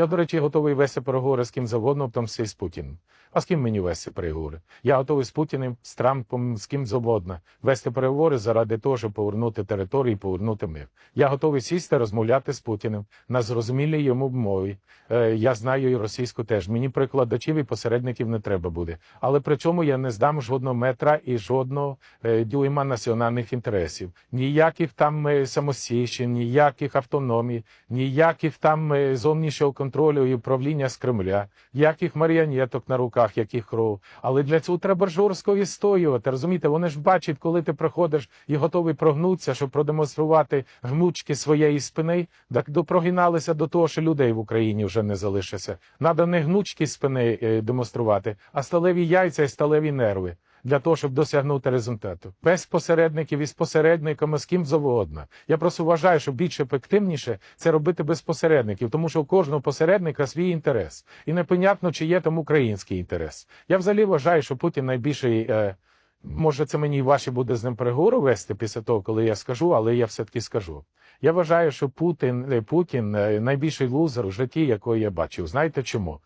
Я, до речі, готовий вести переговори з ким завгодно, в тому числі з Путіним. А з ким мені вести переговори? Я готовий з Путіним, з Трампом, з ким завгодно вести переговори заради того, щоб повернути території, повернути мир. Я готовий сісти, розмовляти з Путіним на зрозумілій йому мові. Е, я знаю і російську теж. Мені прикладачів і посередників не треба буде. Але при цьому я не здам жодного метра і жодного е, дюйма національних інтересів. Ніяких там е, самосійщин, ніяких автономій, ніяких там е, зовнішнього контролю і управління з Кремля, ніяких маріонеток на руках, яких кров. Але для цього треба жорстко відстоювати. Розумієте, вони ж бачать, коли ти приходиш і готовий прогнутися, щоб продемонструвати гнучки своєї спини, так допрогиналися до того, що людей в Україні вже не залишиться. Надо не гнучки спини е, демонструвати, а сталеві яйця і сталеві нерви. Для того щоб досягнути результату, без посередників і з посередниками з ким завгодно. Я просто вважаю, що більш ефективніше це робити без посередників, тому що у кожного посередника свій інтерес, і непонятно, чи є там український інтерес. Я взагалі вважаю, що Путін найбільший. Е, Може, це мені важче буде з ним переговору вести після того, коли я скажу, але я все-таки скажу. Я вважаю, що Путін, е, Путін е, найбільший лузер в житті, якого я бачив. Знаєте чому?